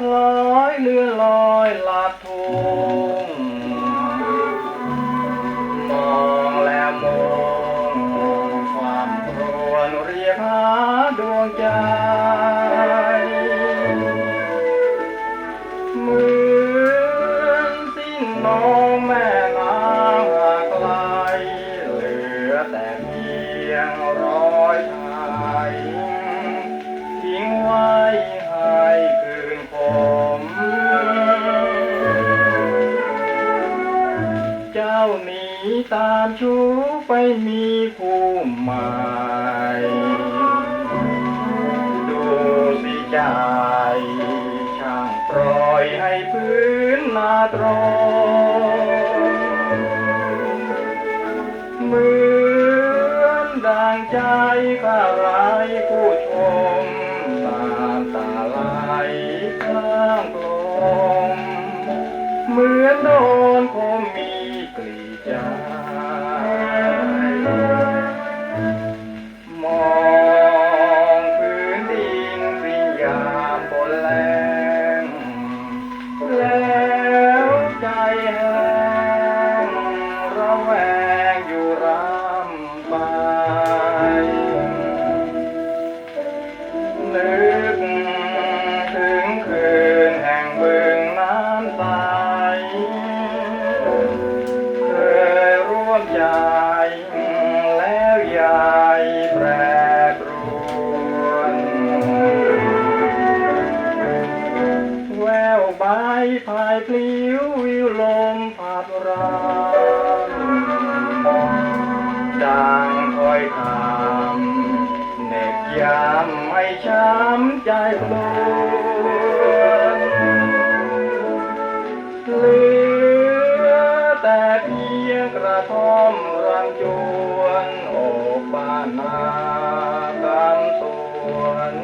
คล้อยเลื่อนลอยลาทุ่งมองแล้วมองความรวญเรียกหาดวงใจเหมือนสิ้นน้องแม่นางห่างไกลเหลือแต่เพียงรอ หนีตามชู้ไปมีคู่ใหม่ดูสิใจช่างปล่อยให้พื้นนาตรองเหมือนดังใจข้าไรผู้ชมน้ำตาไหลข้างกลมเอยู่รำไปนึกถึงคืนแห่งบึงน้ำใสเคยร่วมใจแล้วยายแปรปรวนแววใบพายพลิ้ววิวลมพัดราำดังคอยคำเหน็บย้ำให้ช้ำใจกลวนเหลือแต่เพียงกระท่อมรังจวนโอบบ้านนาตามสวน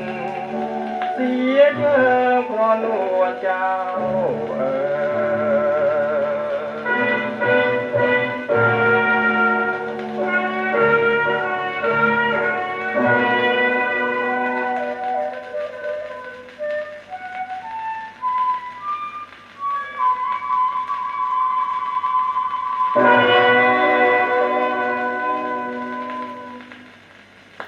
เสียเชิงเพราะนวดเจ้า